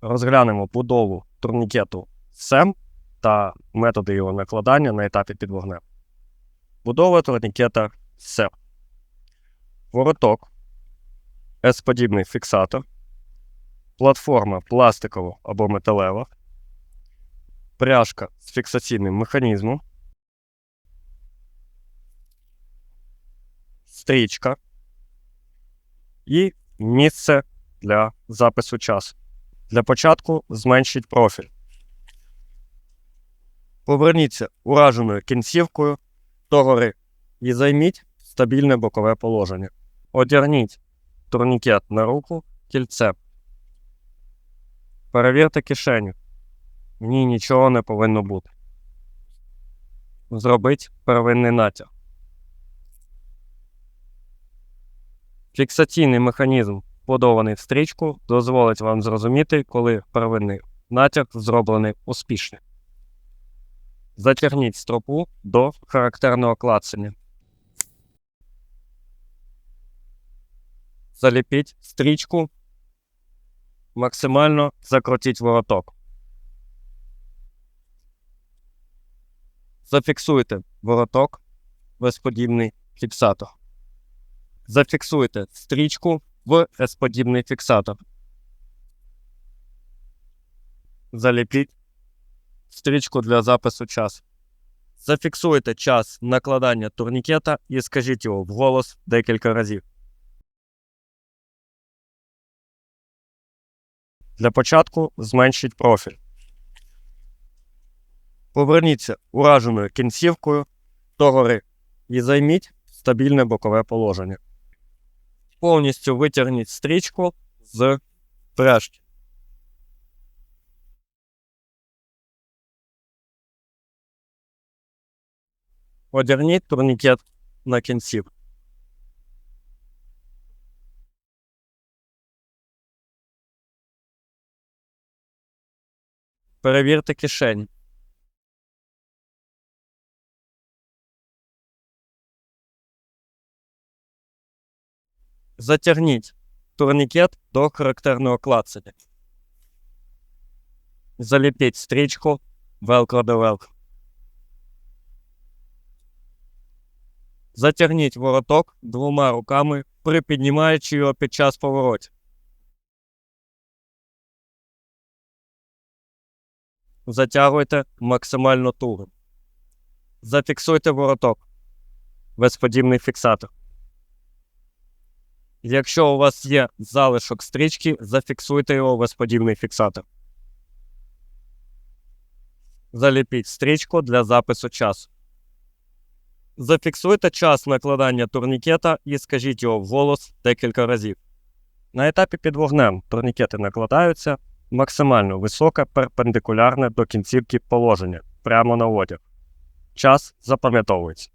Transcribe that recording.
розглянемо будову турнікету СЕМ та методи його накладання на етапі під вогнем. Будова турнікета СЕМ. Вороток, S-подібний фіксатор, платформа пластикова або металева, пряжка з фіксаційним механізмом, стрічка і місце для запису часу. Для початку зменшіть профіль. Поверніться ураженою кінцівкою догори і займіть стабільне бокове положення. Одягніть турнікет на руку кільцем. Перевірте кишеню. В ній нічого не повинно бути. Зробіть первинний натяг. Фіксаційний механізм, вбудований в стрічку, дозволить вам зрозуміти, коли первинний натяг зроблений успішно. Затягніть стропу до характерного клацання. Заліпіть стрічку. Максимально закрутіть вороток. Зафіксуйте вороток безподібний фіксатор. Зафіксуйте стрічку в S-подібний фіксатор. Заліпіть стрічку для запису часу. Зафіксуйте час накладання турнікета і скажіть його вголос декілька разів. Для початку зменшіть профіль. Поверніться ураженою кінцівкою догори і займіть стабільне бокове положення. Повністю витягніть стрічку з пряжки. Одягніть турнікет на кінців. Перевірте кишені. Затягніть турнікет до характерного клацання. Заліпіть стрічку велкро до велкро. Затягніть вороток двома руками, припіднімаючи його під час поворотів. Затягуйте максимально туго. Зафіксуйте вороток. Безподібний фіксатор. Якщо у вас є залишок стрічки, зафіксуйте його в безподібний фіксатор. Заліпіть стрічку для запису часу. Зафіксуйте час накладання турнікета і скажіть його вголос декілька разів. На етапі під вогнем турнікети накладаються максимально високе перпендикулярне до кінцівки положення прямо на одяг. Час запам'ятовується.